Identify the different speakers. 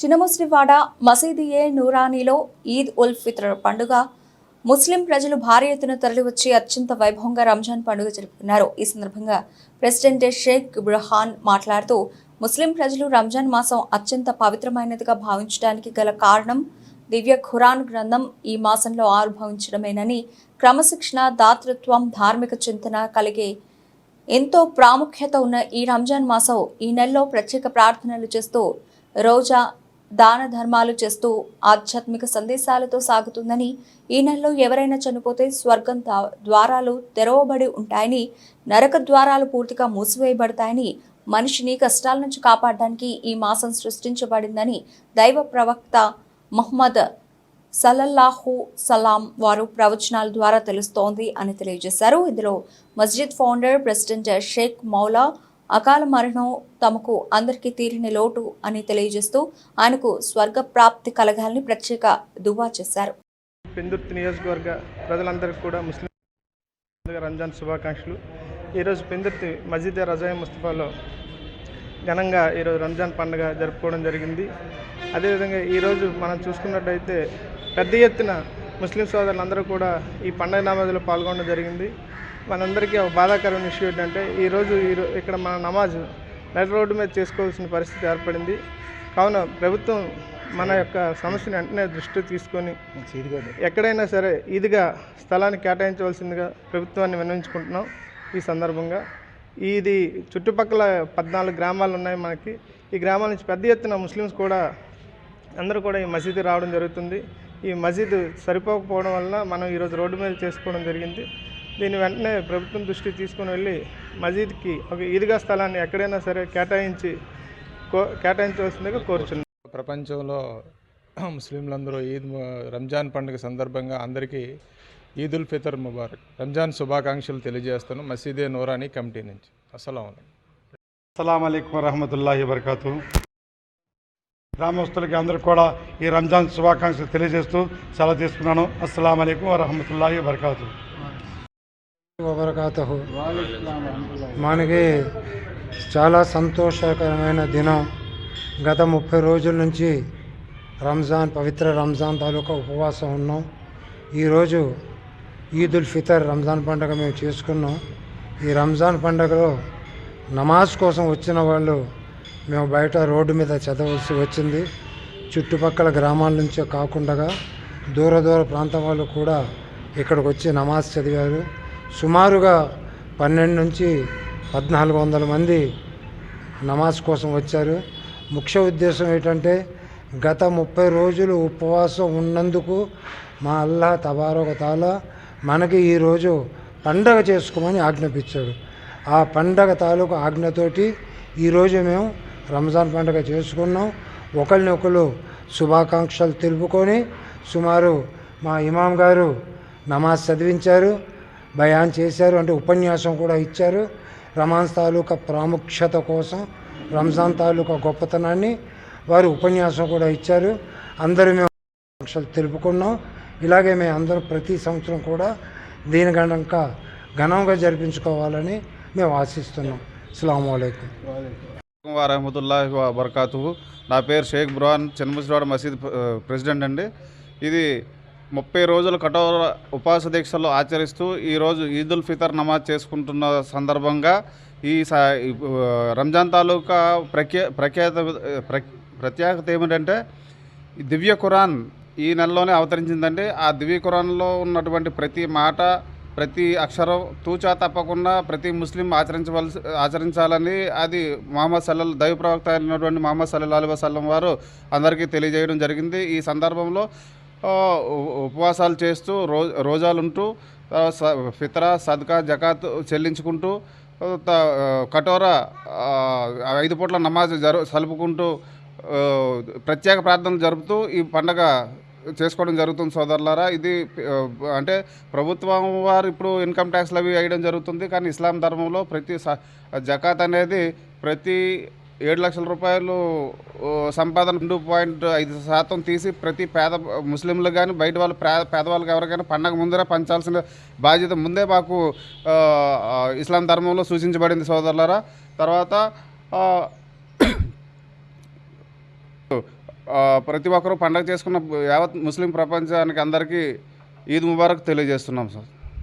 Speaker 1: చిన్నముస్లివాడ మసీదియే నూరానీలో ఈద్ ఉల్ ఫిత్ర్ పండుగ. ముస్లిం ప్రజలు భారీ ఎత్తున తరలివచ్చి అత్యంత వైభవంగా రంజాన్ పండుగ జరుపుకున్నారు. ఈ సందర్భంగా ప్రెసిడెంట్ షేక్ బుర్హాన్ మాట్లాడుతూ ముస్లిం ప్రజలు రంజాన్ మాసం అత్యంత పవిత్రమైనదిగా భావించడానికి గల కారణం దివ్య ఖురాన్ గ్రంథం ఈ మాసంలో ఆవిర్భవించడమేనని క్రమశిక్షణ దాతృత్వం ధార్మిక చింతన కలిగే ఎంతో ప్రాముఖ్యత ఉన్న ఈ రంజాన్ మాసం ఈ నెలలో ప్రత్యేక ప్రార్థనలు చేస్తూ రోజా దాన ధర్మాలు చేస్తూ ఆధ్యాత్మిక సందేశాలతో సాగుతుందని ఈ నెలలో ఎవరైనా చనిపోతే స్వర్గం ద్వారాలు తెరవబడి ఉంటాయని నరక ద్వారాలు పూర్తిగా మూసివేయబడతాయని మనిషిని కష్టాల నుంచి కాపాడడానికి ఈ మాసం సృష్టించబడిందని దైవ ప్రవక్త మహమ్మద్ సలల్లాహు సలాం వారు ప్రవచనాల ద్వారా తెలుస్తోంది అని తెలియజేశారు. ఇందులో మస్జిద్ ఫౌండర్ ప్రెసిడెంట్ షేక్ మౌలా అకాల మరణం తమకు అందరికీ తీరిన లోటు అని తెలియజేస్తూ ఆయనకు స్వర్గ ప్రాప్తి కలగాలని ప్రత్యేక దువా చేశారు.
Speaker 2: పెందుర్తి నియోజకవర్గ ప్రజలందరికీ కూడా ముస్లిం రంజాన్ శుభాకాంక్షలు. ఈరోజు పెందుర్తి మజీద్ రజాయి ముస్తఫాలో ఘనంగా ఈరోజు రంజాన్ పండుగ జరుపుకోవడం జరిగింది. అదేవిధంగా ఈరోజు మనం చూసుకున్నట్టయితే పెద్ద ఎత్తున ముస్లిం సోదరులందరూ కూడా ఈ పండగ నమాజులో పాల్గొనడం జరిగింది. మనందరికీ ఒక బాధాకరమైన విషయం ఏంటంటే ఈరోజు ఇక్కడ మన నమాజ్ నడి రోడ్డు మీద చేసుకోవాల్సిన పరిస్థితి ఏర్పడింది. కావున ప్రభుత్వం మన యొక్క సమస్యను వెంటనే దృష్టి తీసుకొని ఎక్కడైనా సరే ఇదిగా స్థలాన్ని కేటాయించవలసిందిగా ప్రభుత్వాన్ని విన్నవించుకుంటున్నాం ఈ సందర్భంగా. ఇది చుట్టుపక్కల పద్నాలుగు గ్రామాలు ఉన్నాయి మనకి. ఈ గ్రామాల నుంచి పెద్ద ఎత్తున ముస్లిమ్స్ కూడా అందరూ కూడా ఈ మసీదు రావడం జరుగుతుంది. ఈ మసీదు సరిపోకపోవడం వలన మనం ఈరోజు రోడ్డు మీద చేసుకోవడం జరిగింది. దీన్ని వెంటనే ప్రభుత్వం దృష్టికి తీసుకుని వెళ్ళి మసీద్కి ఒక ఈద్గా స్థలాన్ని ఎక్కడైనా సరే కేటాయించి కో కేటాయించవలసిందిగా కోరుచున్నాం.
Speaker 3: ప్రపంచంలో ముస్లింలందరూ ఈద్ రంజాన్ పండుగ సందర్భంగా అందరికీ ఈద్ ఉల్ ఫితర్ ముబారక్. రంజాన్ శుభాకాంక్షలు తెలియజేస్తాను మసీదే నూరానీ కమిటీ నుంచి. అస్సలం
Speaker 4: అస్సలం అయికం వరహమతుల్లాహి వబర్కాతు. గ్రామస్తులకి అందరికీ కూడా ఈ రంజాన్ శుభాకాంక్షలు తెలియజేస్తూ సెలవు తీసుకున్నాను. అస్సలం అయికం వరహమతుల్లాహి వబర్కాతు.
Speaker 5: మనకి చాలా సంతోషకరమైన దినం. గత ముప్పై రోజుల నుంచి రంజాన్ పవిత్ర రంజాన్ తాలూకా ఉపవాసం ఉన్నాం. ఈరోజు ఈద్ ఉల్ ఫితర్ రంజాన్ పండుగ మేము చేసుకున్నాం. ఈ రంజాన్ పండుగలో నమాజ్ కోసం వచ్చిన వాళ్ళు మేము బయట రోడ్డు మీద చదవలసి వచ్చింది. చుట్టుపక్కల గ్రామాల నుంచే కాకుండా దూర దూర ప్రాంతం వాళ్ళు కూడా ఇక్కడికి వచ్చి నమాజ్ చదివారు. సుమారుగా పన్నెండు నుంచి పద్నాలుగు వందల మంది నమాజ్ కోసం వచ్చారు. ముఖ్య ఉద్దేశం ఏంటంటే గత ముప్పై రోజులు ఉపవాసం ఉన్నందుకు మా అల్లా తబారొక తాల మనకి ఈరోజు పండగ చేసుకోమని ఆజ్ఞాపించాడు. ఆ పండగ తాలూకు ఆజ్ఞతోటి ఈరోజు మేము రంజాన్ పండగ చేసుకున్నాం. ఒకరినొకరు శుభాకాంక్షలు తెలుపుకొని సుమారు మా ఇమాం గారు నమాజ్ చదివించారు బయాన్ చేశారు అంటే ఉపన్యాసం కూడా ఇచ్చారు. రమాన్ తాలూకా ప్రాముఖ్యత కోసం రంజాన్ తాలూకా గొప్పతనాన్ని వారు ఉపన్యాసం కూడా ఇచ్చారు. అందరూ మేము ఆకాంక్షలు తెలుపుకున్నాం. ఇలాగే మేము అందరం ప్రతి సంవత్సరం కూడా దీని గణక ఘనంగా జరిపించుకోవాలని మేము ఆశిస్తున్నాం. అస్సలం అయికం
Speaker 6: వరహమతుల్లాహి బర్కాతు నా పేరు షేక్ బురాన్ చిన్నముసివాడ మసీద్ ప్రెసిడెంట్ అండి. ఇది ముప్పై రోజుల కఠోర ఉపాస దీక్షలు ఆచరిస్తూ ఈరోజు ఈద్ ఉల్ ఫితర్ నమాజ్ చేసుకుంటున్న సందర్భంగా ఈ స- రంజాన్ తాలూకా ప్రఖ్యా ప్రఖ్యాత ప్ర- ప్రత్యేకత ఏమిటంటే దివ్య ఖురాన్ ఈ నెలలోనే అవతరించిందండి. ఆ దివ్య ఖురాన్లో ఉన్నటువంటి ప్రతి మాట ప్రతి అక్షరం తూచా తప్పకుండా ప్రతి ముస్లిం ఆచరించవలసి ఆచరించాలని అది మహమ్మద్ సల్లల్ దైవ ప్రవక్త అయినటువంటి మహమ్మద్ సల్లల్ అలీ వసల్లం వారు అందరికీ తెలియజేయడం జరిగింది. ఈ సందర్భంలో ఉపవాసాలు చేస్తూ రో రోజాలుంటూ ఫిత్ర స- సద్కా జకాత్ చెల్లించుకుంటూ కఠోర ఐదు పూట్ల నమాజ్ జరు సలుపుకుంటూ ప్రత్యేక ప్రార్థనలు జరుపుతూ ఈ పండగ చేసుకోవడం జరుగుతుంది సోదరులారా. ఇది అంటే ప్రభుత్వం వారు ఇప్పుడు ఇన్కమ్ ట్యాక్స్లు అవి వేయడం జరుగుతుంది. కానీ ఇస్లాం ధర్మంలో ప్రతి జకాత్ అనేది ప్రతి ఏడు లక్షల రూపాయలు సంపాదన రెండు పాయింట్ ఐదు శాతం తీసి ప్రతి పేద ముస్లింలు కానీ బయట వాళ్ళు పేదవాళ్ళకి ఎవరికైనా పండగ ముందరే పంచాల్సిన బాధ్యత ముందే మాకు ఇస్లాం ధర్మంలో సూచించబడింది సోదరులారా. తర్వాత ప్రతి ఒక్కరూ పండగ చేసుకున్న యావత్ ముస్లిం ప్రపంచానికి అందరికీ ఈద్ ముబారక్ తెలియజేస్తున్నాం సార్.